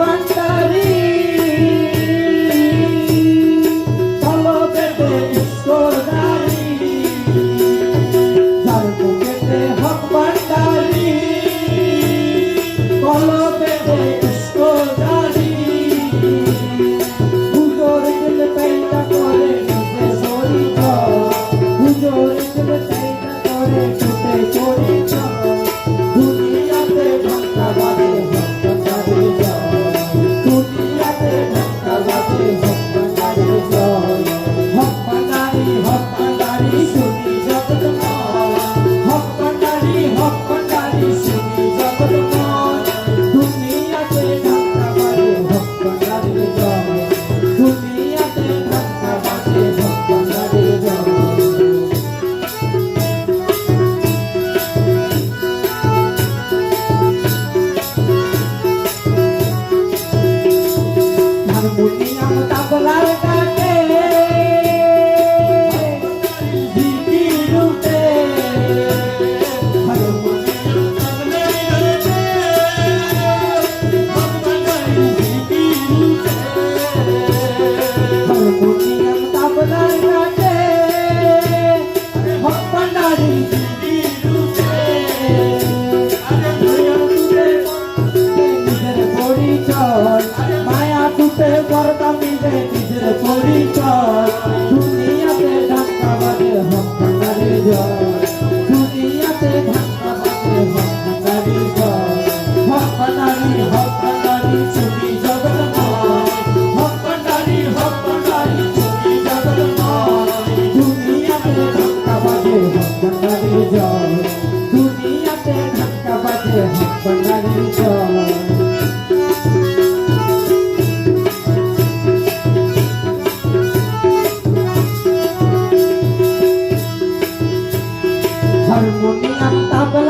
Pantare Gracias. harmoni antara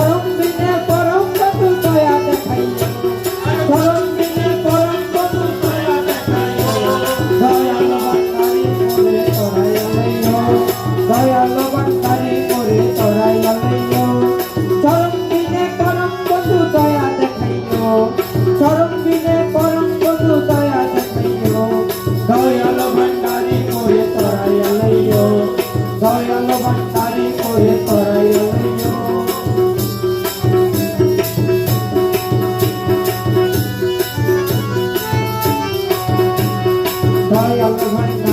Oh. Bye,